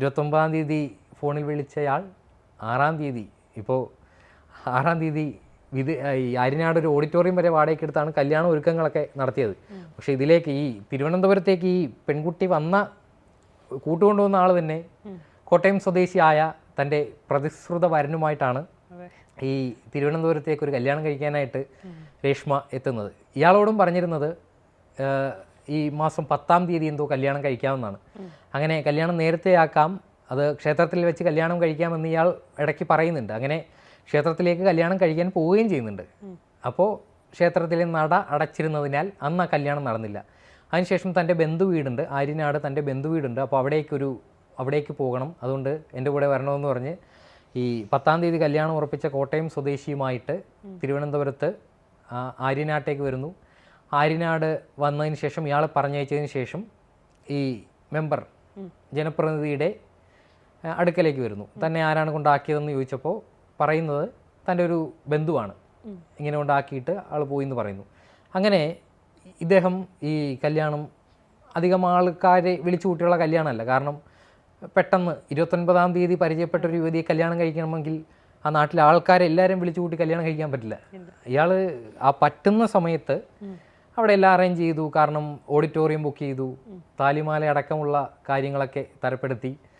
ഇരുപത്തൊമ്പതാം തീയതി ഫോണിൽ വിളിച്ചയാൾ ആറാം തീയതി. ഇപ്പോൾ ആറാം തീയതി വിത് ഈ ആര്യനാട് ഒരു ഓഡിറ്റോറിയം വരെ വാടകയ്ക്ക് എടുത്താണ് കല്യാണ ഒരുക്കങ്ങളൊക്കെ നടത്തിയത്. പക്ഷേ ഇതിലേക്ക് ഈ തിരുവനന്തപുരത്തേക്ക് ഈ പെൺകുട്ടി വന്ന കൂട്ടുകൊണ്ടുവന്ന ആൾ തന്നെ കോട്ടയം സ്വദേശിയായ തന്റെ പ്രതിശ്രുത വരനുമായിട്ടാണ് ഈ തിരുവനന്തപുരത്തേക്ക് ഒരു കല്യാണം കഴിക്കാനായിട്ട് രേഷ്മ എത്തുന്നത്. ഇയാളോടും പറഞ്ഞിരുന്നത് ഈ മാസം പത്താം തീയതി എന്തോ കല്യാണം കഴിക്കാമെന്നാണ്. അങ്ങനെ കല്യാണം നേരത്തെ ആക്കാം അത് ക്ഷേത്രത്തിൽ വെച്ച് കല്യാണം കഴിക്കാമെന്ന് ഇയാൾ ഇടയ്ക്ക് പറയുന്നുണ്ട്. അങ്ങനെ ക്ഷേത്രത്തിലേക്ക് കല്യാണം കഴിക്കാൻ പോവുകയും ചെയ്യുന്നുണ്ട്. അപ്പോൾ ക്ഷേത്രത്തിലെ നട അടച്ചിരുന്നതിനാൽ അന്ന് ആ കല്യാണം നടന്നില്ല. അതിനുശേഷം തന്റെ ബന്ധു വീടുണ്ട് ആര്യനാട് തന്റെ ബന്ധു വീടുണ്ട്. അപ്പോൾ അവിടേക്കൊരു അവിടേക്ക് പോകണം. അതുകൊണ്ട് എന്റെ കൂടെ വരണമെന്ന് പറഞ്ഞ് ഈ പത്താം തീയതി കല്യാണം ഉറപ്പിച്ച കോട്ടയം സ്വദേശിയുമായിട്ട് തിരുവനന്തപുരത്ത് ആര്യനാട്ടേക്ക് വരുന്നു. ആര്യനാട് വന്നതിന് ശേഷം ഇയാളെ പറഞ്ഞയച്ചതിന് ശേഷം ഈ മെമ്പർ ജനപ്രതിനിധിയുടെ അടുക്കലേക്ക് വരുന്നു. തന്നെ ആരാണ് കൊണ്ടാക്കിയതെന്ന് ചോദിച്ചപ്പോൾ പറയുന്നത് തന്റെ ഒരു ബന്ധുവാണ്. ഇങ്ങനെ കൊണ്ടാക്കിയിട്ട് ആൾ പോയി എന്ന് പറയുന്നു. അങ്ങനെ ഇദ്ദേഹം ഈ കല്യാണം അധികം ആൾക്കാരെ വിളിച്ചു കൂട്ടിയുള്ള കല്യാണമല്ല. കാരണം പെട്ടെന്ന് ഇരുപത്തൊൻപതാം തീയതി പരിചയപ്പെട്ട ഒരു യുവതിയെ കല്യാണം കഴിക്കണമെങ്കിൽ ആ നാട്ടിലെ ആൾക്കാരെ എല്ലാവരും വിളിച്ചു കൂട്ടി കല്യാണം കഴിക്കാൻ പറ്റില്ല. ഇയാൾ ആ പറ്റുന്ന സമയത്ത് അവിടെ എല്ലാം അറേഞ്ച് ചെയ്തു. കാരണം ഓഡിറ്റോറിയം ബുക്ക് ചെയ്തു. താലിമാല അടക്കമുള്ള കാര്യങ്ങളൊക്കെ തരപ്പെടുത്തി.